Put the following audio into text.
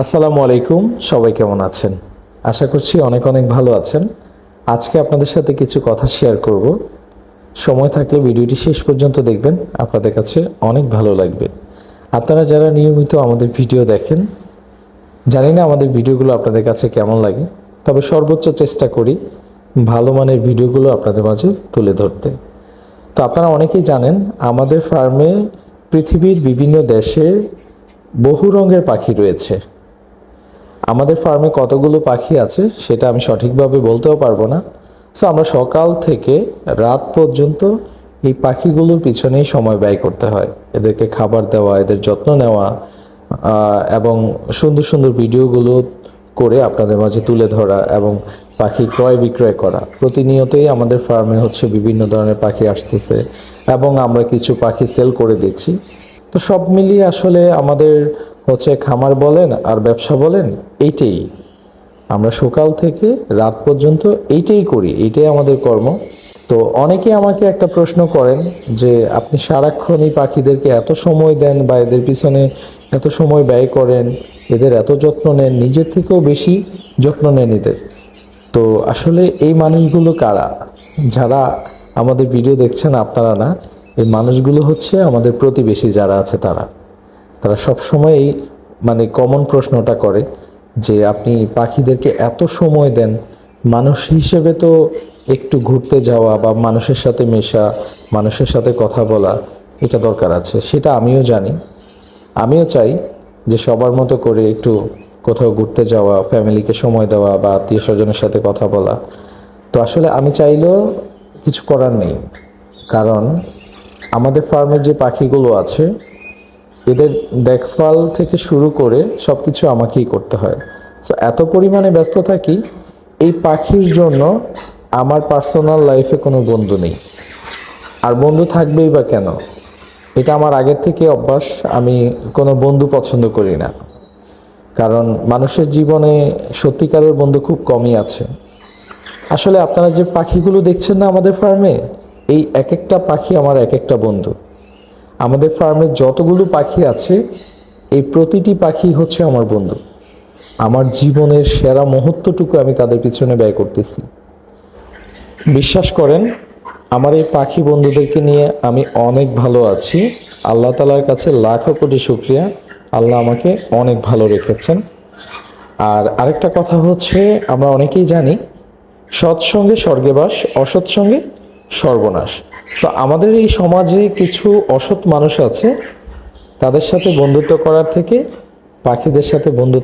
আসসালামু আলাইকুম, সবাই কেমন আছেন? আশা করছি অনেক অনেক ভালো আছেন। আজকে আপনাদের সাথে কিছু কথা শেয়ার করব। সময় থাকলে ভিডিওটি শেষ পর্যন্ত দেখবেন, আপনাদের কাছে অনেক ভালো লাগবে। আপনারা যারা নিয়মিত আমাদের ভিডিও দেখেন, জানি না আমাদের ভিডিওগুলো আপনাদের কাছে কেমন লাগে, তবে সর্বোচ্চ চেষ্টা করি ভালো মানের ভিডিওগুলো আপনাদের মাঝে তুলে ধরতে। তো আপনারা অনেকেই জানেন, আমাদের ফার্মে পৃথিবীর বিভিন্ন দেশে বহু রঙের পাখি রয়েছে। আমাদের ফার্মে কতগুলো পাখি আছে সেটা আমি সঠিকভাবে বলতেও পারব না। সো আমরা সকাল থেকে রাত পর্যন্ত এই পাখিগুলোর পিছনেই সময় ব্যয় করতে হয়। এদেরকে খাবার দেওয়া, এদের যত্ন নেওয়া এবং সুন্দর সুন্দর ভিডিওগুলো করে আপনাদের মাঝে তুলে ধরা এবং পাখি ক্রয় বিক্রয় করা। প্রতিনিয়তই আমাদের ফার্মে হচ্ছে বিভিন্ন ধরনের পাখি আসতেছে এবং আমরা কিছু পাখি সেল করে দিচ্ছি। তো সব মিলিয়ে আসলে আমাদের হচ্ছে খামার বলেন আর ব্যবসা বলেন, এইটাই। আমরা সকাল থেকে রাত পর্যন্ত এইটাই করি, এইটাই আমাদের কর্ম। তো অনেকে আমাকে একটা প্রশ্ন করেন যে, আপনি সারাক্ষণই পাখিদেরকে এত সময় দেন বা এদের পিছনে এত সময় ব্যয় করেন, এদের এত যত্ন নেন, নিজের থেকেও বেশি যত্ন নেন এদের? তো আসলে এই মানুষগুলো কারা? যারা আমাদের ভিডিও দেখছেন আপনারা না এই মানুষগুলো হচ্ছে আমাদের প্রতিবেশী যারা আছে তারা। তারা সব সময় এই মানে কমন প্রশ্নটা করে যে আপনি পাখিদেরকে এত সময় দেন, মানুষ হিসেবে তো একটু ঘুরতে যাওয়া বা মানুষের সাথে মেশা, মানুষের সাথে কথা বলা, এটা দরকার আছে। সেটা আমিও জানি। আমিও চাই যে সবার মতো করে একটু কোথাও ঘুরতে যাওয়া ফ্যামিলিকে সময় দেওয়া বা আত্মীয় স্বজনের সাথে কথা বলা। তো আসলে আমি চাইলেও কিছু করার নেই। কারণ আমাদের ফার্মে যে পাখিগুলো আছে, এদের দেখভাল থেকে শুরু করে সব কিছু আমাকেই করতে হয়। সো এত পরিমাণে ব্যস্ত থাকি, এই পাখির জন্য আমার পার্সোনাল লাইফে কোনো বন্ধু নেই। আর বন্ধু থাকবেই বা কেন? এটা আমার আগের থেকে অভ্যাস, আমি কোনো বন্ধু পছন্দ করি না। কারণ মানুষের জীবনে সত্যিকারের বন্ধু খুব কমই আছে। আসলে আপনারা যে পাখিগুলো দেখছেন না আমাদের ফার্মে এই এক একটা পাখি আমার এক একটা বন্ধু। আমাদের ফার্মে যতগুলো পাখি আছে, এই প্রতিটি পাখি হচ্ছে আমার বন্ধু। আমার জীবনের সেরা মুহূর্তটুকু আমি তাদের পিছনে ব্যয় করতেছি। বিশ্বাস করেন, আমার এই পাখি বন্ধুদেরকে নিয়ে আমি অনেক ভালো আছি। আল্লাহ তালার কাছে লাখো কোটি শুক্রিয়া। আল্লাহ আমাকে অনেক ভালো রেখেছেন। আর আরেকটা কথা হচ্ছে, আমরা অনেকেই জানি, সৎসঙ্গে স্বর্গেবাস অসৎ সঙ্গে সর্বনাশ। তো আমাদের এই সমাজে কিছু অসৎ মানুষ আছে, তাদের সাথে বন্ধুত্ব করার থেকে পাখিদের সাথে বন্ধুত্ব